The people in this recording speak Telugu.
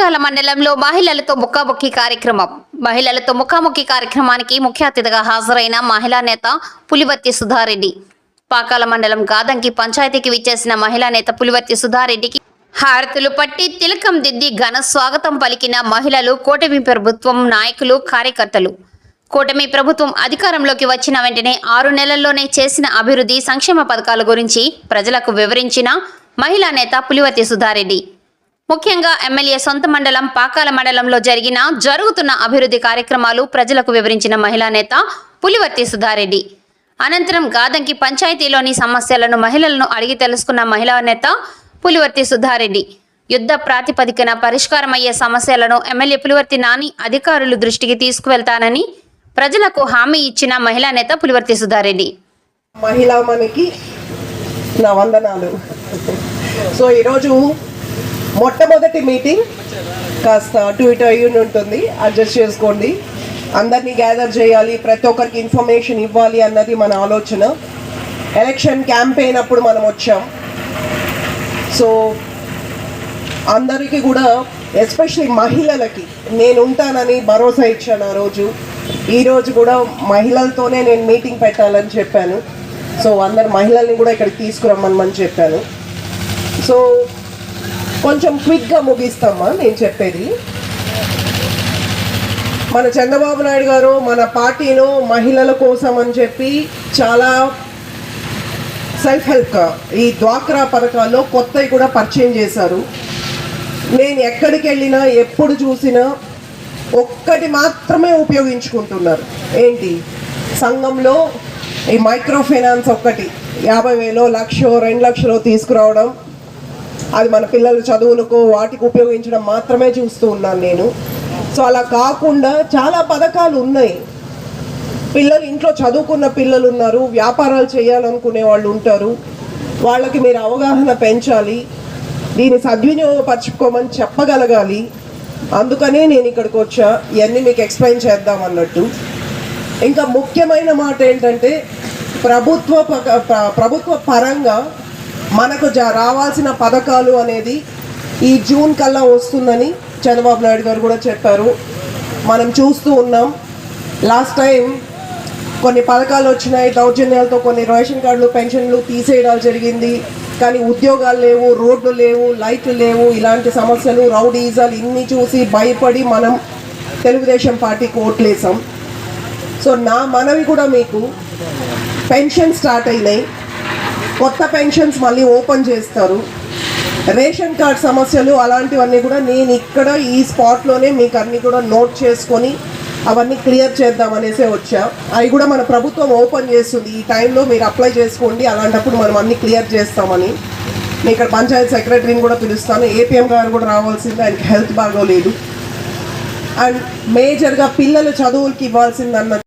పాకాల మండలంలో మహిళలతో ముఖాముఖి కార్యక్రమం. మహిళలతో ముఖాముఖి కార్యక్రమానికి ముఖ్య అతిథిగా హాజరైన మహిళా నేత పులివర్తి సుధారెడ్డి. పాకాల మండలం గాదంకి పంచాయతీకి విచ్చేసిన మహిళా నేత పులివర్తి సుధారెడ్డికి హారతులు పట్టి తిలకం దిద్ది ఘన స్వాగతం పలికిన మహిళలు కూటమి ప్రభుత్వం నాయకులు కార్యకర్తలు. కూటమి ప్రభుత్వం అధికారంలోకి వచ్చిన వెంటనే ఆరు నెలల్లోనే చేసిన అభివృద్ధి సంక్షేమ పథకాల గురించి ప్రజలకు వివరించిన మహిళా నేత పులివర్తి సుధారెడ్డి. ముఖ్యంగా ఎమ్మెల్యే సొంత మండలం పాకాల మండలంలో జరిగిన జరుగుతున్న అభివృద్ధి కార్యక్రమాలు ప్రజలకు వివరించిన మహిళా నేత పులివర్తి సుధారెడ్డి. అనంతరం గాదంకి పంచాయతీలోని సమస్యలను మహిళలను అడిగి తెలుసుకున్న మహిళా నేత పులివర్తి సుధారెడ్డి. యుద్ధ ప్రాతిపదికన పరిష్కారమయ్యే సమస్యలను ఎమ్మెల్యే పులివర్తి నాని అధికారులు దృష్టికి తీసుకువెళ్తానని ప్రజలకు హామీ ఇచ్చిన మహిళా నేత పులివర్తి సుధారెడ్డి. మహిళా మనకి నా వందనాలు. సో ఈరోజు మొట్టమొదటి మీటింగ్ కాస్త అటు ఇటు అయ్యి ఉంటుంది. అడ్జస్ట్ చేసుకోండి. అందరినీ గ్యాదర్ చేయాలి. ప్రతి ఒక్కరికి ఇన్ఫర్మేషన్ ఇవ్వాలి అన్నది మన ఆలోచన. ఎలక్షన్ క్యాంపెయిన్ అప్పుడు మనం వచ్చాం. సో అందరికీ కూడా ఎస్పెషలీ మహిళలకి నేను ఉంటానని భరోసా ఇచ్చాను ఆ రోజు. ఈరోజు కూడా మహిళలతోనే నేను మీటింగ్ పెట్టాలని చెప్పాను. సో అందరు మహిళల్ని కూడా ఇక్కడికి తీసుకురమ్మని చెప్పాను. సో కొంచెం క్విక్గా ముగిస్తామా? నేను చెప్పేది. మన చంద్రబాబు నాయుడు గారు మన పార్టీలో మహిళల కోసం అని చెప్పి చాలా సెల్ఫ్ హెల్ప్ ఈ డ్వాక్రా పథకాల్లో కొత్తవి కూడా పరిచయం చేశారు. నేను ఎక్కడికి వెళ్ళినా ఎప్పుడు చూసినా ఒక్కటి మాత్రమే ఉపయోగించుకుంటున్నారు. ఏంటి? సంఘంలో ఈ మైక్రో ఫైనాన్స్ ఒక్కటి. యాభై వేలో లక్షో రెండు లక్షలో తీసుకురావడం అది మన పిల్లల చదువులకు వాటికి ఉపయోగించడం మాత్రమే చూస్తూ ఉన్నాను నేను. సో అలా కాకుండా చాలా పథకాలు ఉన్నాయి. పిల్లలు ఇంట్లో చదువుకున్న పిల్లలు ఉన్నారు వ్యాపారాలు చేయాలనుకునే వాళ్ళు ఉంటారు. వాళ్ళకి మీరు అవగాహన పెంచాలి. దీన్ని సద్వినియోగపరచుకోమని చెప్పగలగాలి. అందుకనే నేను ఇక్కడికి వచ్చా. ఇవన్నీ మీకు ఎక్స్ప్లెయిన్ చేద్దాం అన్నట్టు. ఇంకా ముఖ్యమైన మాట ఏంటంటే ప్రభుత్వ పక- ప్రభుత్వ పరంగా మనకు రావాల్సిన పథకాలు అనేది ఈ జూన్ కల్లా వస్తుందని చంద్రబాబు నాయుడు గారు కూడా చెప్పారు. మనం చూస్తూ ఉన్నాం. లాస్ట్ టైం కొన్ని పథకాలు వచ్చినాయి. దౌర్జన్యాలతో కొన్ని రేషన్ కార్డులు పెన్షన్లు తీసేయడాలు జరిగింది. కానీ ఉద్యోగాలు లేవు రోడ్లు లేవు లైట్లు లేవు. ఇలాంటి సమస్యలు రౌడీజాలు ఇన్ని చూసి భయపడి మనం తెలుగుదేశం పార్టీకి ఓట్లేసాం. సో నా మనవి కూడా మీకు పెన్షన్ స్టార్ట్ అయినాయి. కొత్త పెన్షన్స్ మళ్ళీ ఓపెన్ చేస్తారు. రేషన్ కార్డ్ సమస్యలు అలాంటివన్నీ కూడా నేను ఇక్కడ ఈ స్పాట్లోనే మీకు అన్నీ కూడా నోట్ చేసుకొని అవన్నీ క్లియర్ చేద్దాం అనేసే వచ్చా. అవి కూడా మన ప్రభుత్వం ఓపెన్ చేస్తుంది. ఈ టైంలో మీరు అప్లై చేసుకోండి. అలాంటప్పుడు మనం అన్నీ క్లియర్ చేస్తామని. నేను ఇక్కడ పంచాయత్ సెక్రటరీని కూడా పిలుస్తాను. ఏపీఎం గారు కూడా రావాల్సింది. ఆయనకి హెల్త్ బాగోలేదు. అండ్ మేజర్గా పిల్లలు చదువులకి ఇవ్వాల్సిందన్న